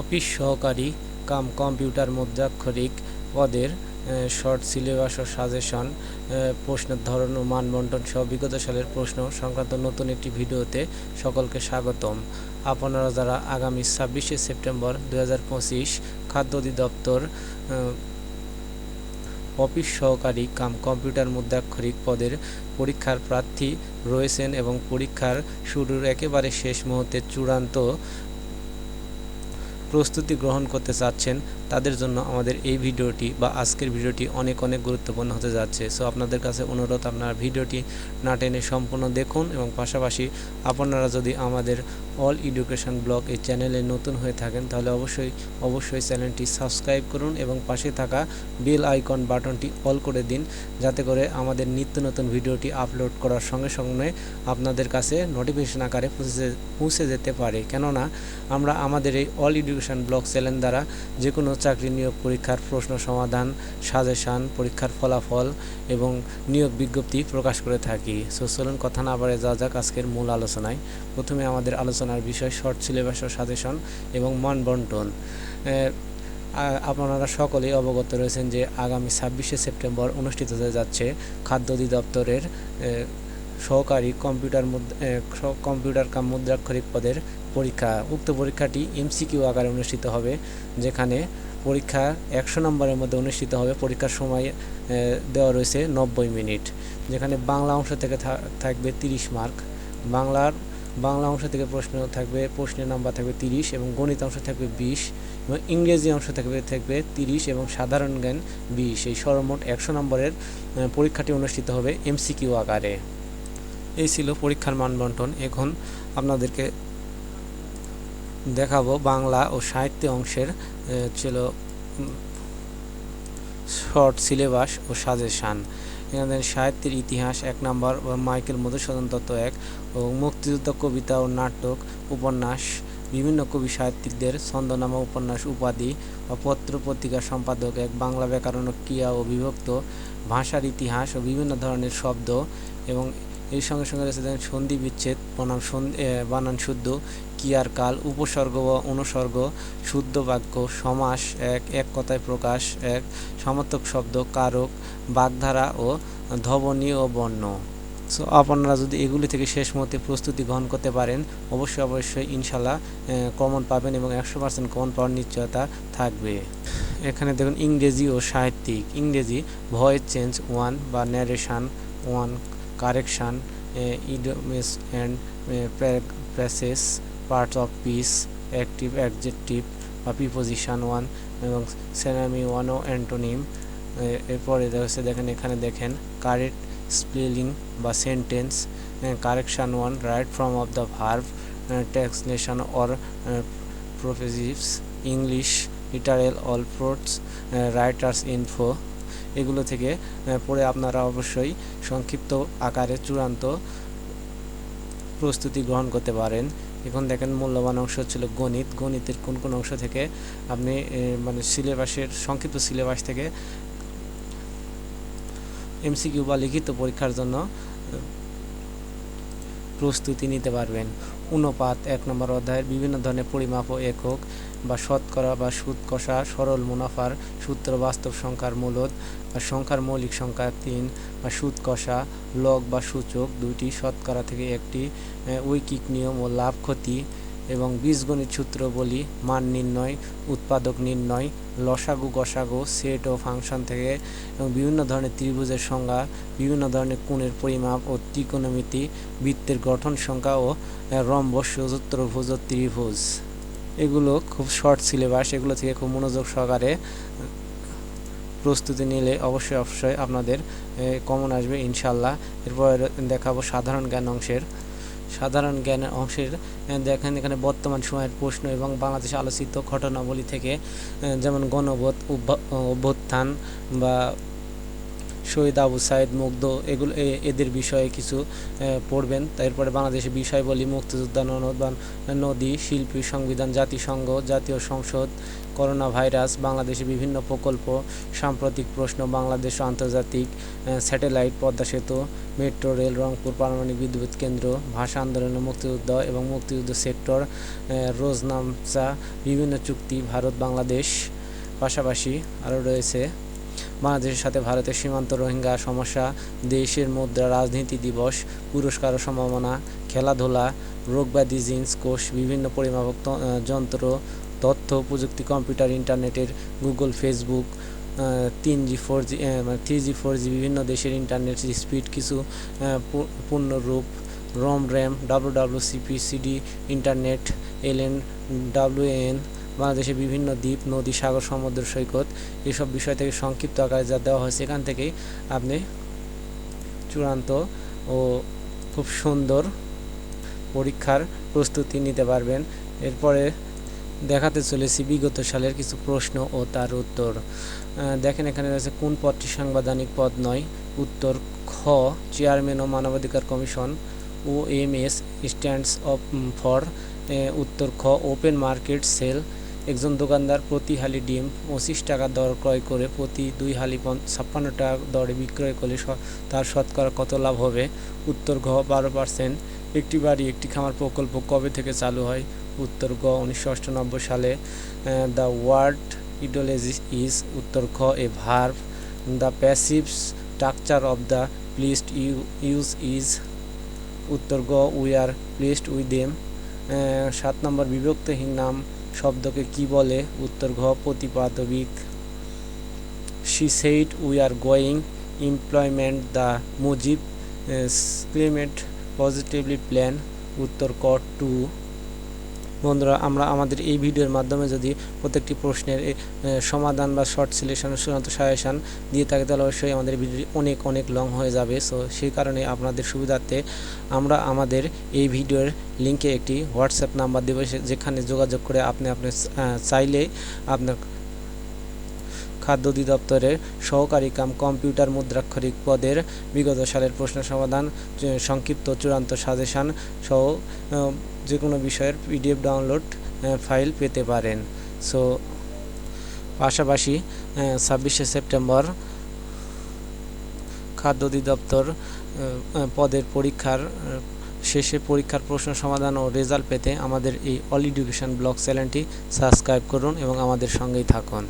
Office সহকারী cum computer মুদ্রাক্ষরিক পদের short syllabus ও suggestion প্রশ্নের ধরন ও মান বন্টন সহ বিগত সালের প্রশ্ন সংক্রান্ত নতুন একটি ভিডিওতে সকলকে স্বাগতম। আপনারা যারা আগামী ছাব্বিশে সেপ্টেম্বর দু হাজার পঁচিশ খাদ্য অধিদপ্তর অফিস সহকারী কাম কম্পিউটার মুদ্রাক্ষরিক পদের পরীক্ষার প্রার্থী রয়েছেন এবং পরীক্ষার শুরুর একেবারে শেষ মুহূর্তে চূড়ান্ত প্রস্তুতি গ্রহণ করতে চাচ্ছেন তাদের জন্য আমাদের এই ভিডিওটি বা আজকের ভিডিওটি অনেক অনেক গুরুত্বপূর্ণ হতে যাচ্ছে। সো আপনাদের কাছে অনুরোধ, আপনারা ভিডিওটি না টেনে সম্পূর্ণ দেখুন এবং পাশাপাশি আপনারা যদি আমাদের অল এডুকেশন ব্লগ এই চ্যানেলে নতুন হয়ে থাকেন, তাহলে অবশ্যই অবশ্যই চ্যানেলটি সাবস্ক্রাইব করুন এবং পাশে থাকা বেল আইকন বাটনটি অল করে দিন, যাতে করে আমাদের নিত্য নতুন ভিডিওটি আপলোড করার সঙ্গে সঙ্গে আপনাদের কাছে নোটিফিকেশন আকারে পৌঁছে পৌঁছে যেতে পারে। কেননা, আমরা আমাদের এই অল এডুকেশন ব্লগ চ্যানেল দ্বারা যে কোনো চাকরি নিয়োগ পরীক্ষার প্রশ্ন সমাধান, সাজেশান, পরীক্ষার ফলাফল এবং নিয়োগ বিজ্ঞপ্তি প্রকাশ করে থাকি। সো চলুন কথা না বাড়ে যাওয়া যাক আজকের মূল আলোচনায়। প্রথমে আমাদের আলোচনার বিষয় শর্ট সিলেবাস ও সাজেশন এবং মান বন্টন। আপনারা সকলেই অবগত রয়েছেন যে আগামী ছাব্বিশে সেপ্টেম্বর অনুষ্ঠিত হতে যাচ্ছে খাদ্য অধিদপ্তরের সহকারী কম্পিউটার কম্পিউটার কাম মুদ্রাক্ষরিক পদের পরীক্ষা। উক্ত পরীক্ষাটি এমসিকিউ আকারে অনুষ্ঠিত হবে, যেখানে পরীক্ষা একশো নম্বরের মধ্যে অনুষ্ঠিত হবে। পরীক্ষার সময় দেওয়া রয়েছে নব্বই মিনিট, যেখানে বাংলা অংশ থেকে থাকবে তিরিশ মার্ক। বাংলার, বাংলা অংশ থেকে প্রশ্ন থাকবে, প্রশ্নের নাম্বার থাকবে তিরিশ এবং গণিত অংশ থাকবে বিশ এবং ইংরেজি অংশ থাকবে থাকবে তিরিশ এবং সাধারণ জ্ঞান বিশ। এই সর্বমোট একশো নম্বরের পরীক্ষাটি অনুষ্ঠিত হবে এমসিকিউ আকারে। এই ছিল পরীক্ষার মানবন্টন। এখন আপনাদেরকে দেখাবো বাংলা ও সাহিত্য অংশের ছিল শর্ট সিলেবাস ও সাজেশান। এখানে সাহিত্যের ইতিহাস এক নম্বর মাইকেল মধুসূদন দত্ত এক, ও মুক্তিযুদ্ধ কবিতা ও নাটক উপন্যাস, বিভিন্ন কবি সাহিত্যিকদের ছন্দনামা উপন্যাস উপাধি বা পত্র পত্রিকা সম্পাদক এক, বাংলা ব্যাকরণ ক্রিয়া ও বিভক্ত, ভাষার ইতিহাস ও বিভিন্ন ধরনের শব্দ এবং এর সঙ্গে সঙ্গে রয়েছে সন্ধি বিচ্ছেদ বনাম বানান শুদ্ধ ক্রিয়ার কাল, উপসর্গ বা অনুসর্গ, শুদ্ধ বাক্য, সমাস, এক এক কথায় প্রকাশ, এক, সমর্থক শব্দ, কারক, বাগধারা ও ধ্বনি ও বর্ণ। সো আপনারা যদি এগুলি থেকে শেষ মুহূর্তে প্রস্তুতি গ্রহণ করতে পারেন, অবশ্যই অবশ্যই ইনশাল্লাহ কমন পাবেন এবং একশো পার্সেন্ট কমন পাওয়ার নিশ্চয়তা থাকবে। এখানে দেখুন, ইংরেজি ও সাহিত্যিক। ইংরেজি ভয়েস চেঞ্জ ওয়ান বা narration one correction idioms and phrases parts of speech active adjective বা প্রিপোজিশন ওয়ান এবং সেনামি ওয়ান ও অ্যান্টোনিম এরপরে হচ্ছে দেখেন, এখানে দেখেন কারেক্ট স্পেলিং বা sentence correction one right form of the verb translation or prefixes English literal all fruits writers info এগুলো থেকে পড়ে আপনারা অবশ্যই সংক্ষিপ্ত আকারে চূড়ান্ত প্রস্তুতি গ্রহণ করতে পারেন। এখন দেখেন মূল্যবান অংশ ছিল গণিত। গণিতের কোন কোন অংশ থেকে আপনি মানে সিলেবাসের সংক্ষিপ্ত সিলেবাস থেকে এমসিকিউ বা লিখিত পরীক্ষার জন্য প্রস্তুতি নিতে পারবেন। অনুপাত এক নম্বর অধ্যায়ের বিভিন্ন ধরনের পরিমাপ ও একক বা শতকরা বা সুদ কষা সরল মুনাফার সূত্র বাস্তব সংখ্যার মূলত বা সংখ্যার মৌলিক সংখ্যা তিন বা সুদ কষা লগ বা সূচক দুইটি, শতকরা থেকে একটি ঐকিক নিয়ম ও লাভ ক্ষতি এবং বীজগণিত সূত্র বলি মান নির্ণয়, উৎপাদক নির্ণয়, লসাগু, গসাগু, সেট ও ফাংশন থেকে এবং বিভিন্ন ধরনের ত্রিভুজের সংজ্ঞা, বিভিন্ন ধরনের কোণের পরিমাপ ও ত্রিকোণমিতি, বৃত্তের গঠন সংখ্যা ও রম্বস চতুর্ভুজ ও ত্রিভুজ। এগুলো খুব শর্ট সিলেবাস এগুলো থেকে খুব মনোযোগ সহকারে প্রস্তুতি নিলে অবশ্যই অবশ্যই আপনাদের কমন আসবে ইনশাল্লাহ এরপর দেখাবো সাধারণ জ্ঞান অংশের সাধারণ জ্ঞানের অংশের দেখেন এখানে বর্তমান সময়ের প্রশ্ন এবং বাংলাদেশে আলোচিত ঘটনাবলী থেকে যেমন গণবোধ অভ্যুত্থান বা শহীদ আবু সাইদ, মুগ্ধ, এগুলো এদের বিষয়ে কিছু পড়বেন। তারপরে বাংলাদেশের বিষয় বলি মুক্তিযোদ্ধা ননদান নদী, শিল্পী সংবিধান, জাতিসংঘ, জাতীয় সংসদ করোনা ভাইরাস বাংলাদেশের বিভিন্ন প্রকল্প, সাম্প্রতিক প্রশ্ন, বাংলাদেশ আন্তর্জাতিক স্যাটেলাইট, পদ্মা সেতু, মেট্রো, রেল, রংপুর, পারমাণবিক বিদ্যুৎ কেন্দ্র, ভাষা আন্দোলন মুক্তিযুদ্ধ এবং মুক্তিযুদ্ধ সেক্টর রোজনামচা, বিভিন্ন চুক্তি ভারত বাংলাদেশ পাশাপাশি আরও রয়েছে বাংলাদেশের সাথে ভারতের সীমান্ত রোহিঙ্গা সমস্যা, দেশের মুদ্রা রাজনীতি দিবস, পুরস্কার ও সম্ভাবনা, খেলাধুলা, রোগব্যাধি, জিন্স, কোষ, বিভিন্ন পরিমাপক যন্ত্র, তথ্য, প্রযুক্তি, কম্পিউটার, ইন্টারনেটের, গুগল, ফেসবুক তিন জি, ফোর জি মানে থ্রি জি, ফোর জি, বিভিন্ন দেশের ইন্টারনেট স্পিড, কিছু পূর্ণরূপ, ROM, RAM W W C P C D internet L N W N বাংলাদেশের বিভিন্ন দ্বীপ, নদী, সাগর, সমুদ্র, সৈকত এসব বিষয় থেকে সংক্ষিপ্ত আকারে যা দেওয়া হয়েছে, এখান থেকেই আপনি চূড়ান্ত ও খুব সুন্দর পরীক্ষার প্রস্তুতি নিতে পারবেন। এরপরে দেখাতে চলেছি বিগত সালের কিছু প্রশ্ন ও তার উত্তর। দেখেন এখানে রয়েছে, কোন পদটি সাংবিধানিক পদ নয়? উত্তর, খ, চেয়ারম্যান ও মানবাধিকার commission, O M S, stands of for উত্তর, খ, ওপেন মার্কেট সেল একজন দোকানদার প্রতি হালি ডিম পঁচিশ টাকা দর ক্রয় করে প্রতি দুই হালি ছাপ্পান্ন টাকা দরে বিক্রয় করলে তার শতকরা কত লাভ হবে? উত্তর ঘ, বারো পার্সেন্ট। একটি বাড়ি, একটি খামার প্রকল্প কবে থেকে চালু হয়? উত্তর গ উনিশশো অষ্টানব্বই সালে দ্য ওয়ার্ড ইডোলজি ইজ। উত্তর খ a verb the passive structure of the pleased you use is. উত্তর গ we are pleased with them. সাত নম্বর, বিভক্তহীন নাম। শব্দকে কি বলে? উত্তর, ঘ, প্রতিপাদবিক। She said we are going employment the Mujib climate positively plan উত্তর, ক, টু। বন্ধুরা, আমরা আমাদের এই ভিডিওর মাধ্যমে যদি প্রত্যেকটি প্রশ্নের সমাধান বা শর্ট সিলেকশন, চূড়ান্ত সাজেশান দিয়ে থাকি, তাহলে অবশ্যই আমাদের ভিডিওটি অনেক অনেক লং হয়ে যাবে। সো, সেই কারণে আপনাদের সুবিধার্থে আমরা আমাদের এই ভিডিওর লিঙ্কে একটি হোয়াটসঅ্যাপ নাম্বার দেবো যেখানে যোগাযোগ করে আপনি আপনি চাইলে আপনার খাদ্য অধিদপ্তরের সহকারী কাম কম্পিউটার মুদ্রাক্ষরিক পদের বিগত সালের প্রশ্ন সমাধান সংক্ষিপ্ত চূড়ান্ত সাজেশান সহ যে কোনো বিষয়ের পিডিএফ ডাউনলোড ফাইল পেতে পারেন। সো, পাশাপাশি ছাব্বিশে সেপ্টেম্বর খাদ্য অধিদপ্তর পদের পরীক্ষার শেষে পরীক্ষার প্রশ্ন সমাধান ও রেজাল্ট পেতে আমাদের এই অল এডুকেশন ব্লগ চ্যানেলটি সাবস্ক্রাইব করুন এবং আমাদের সঙ্গেই থাকুন।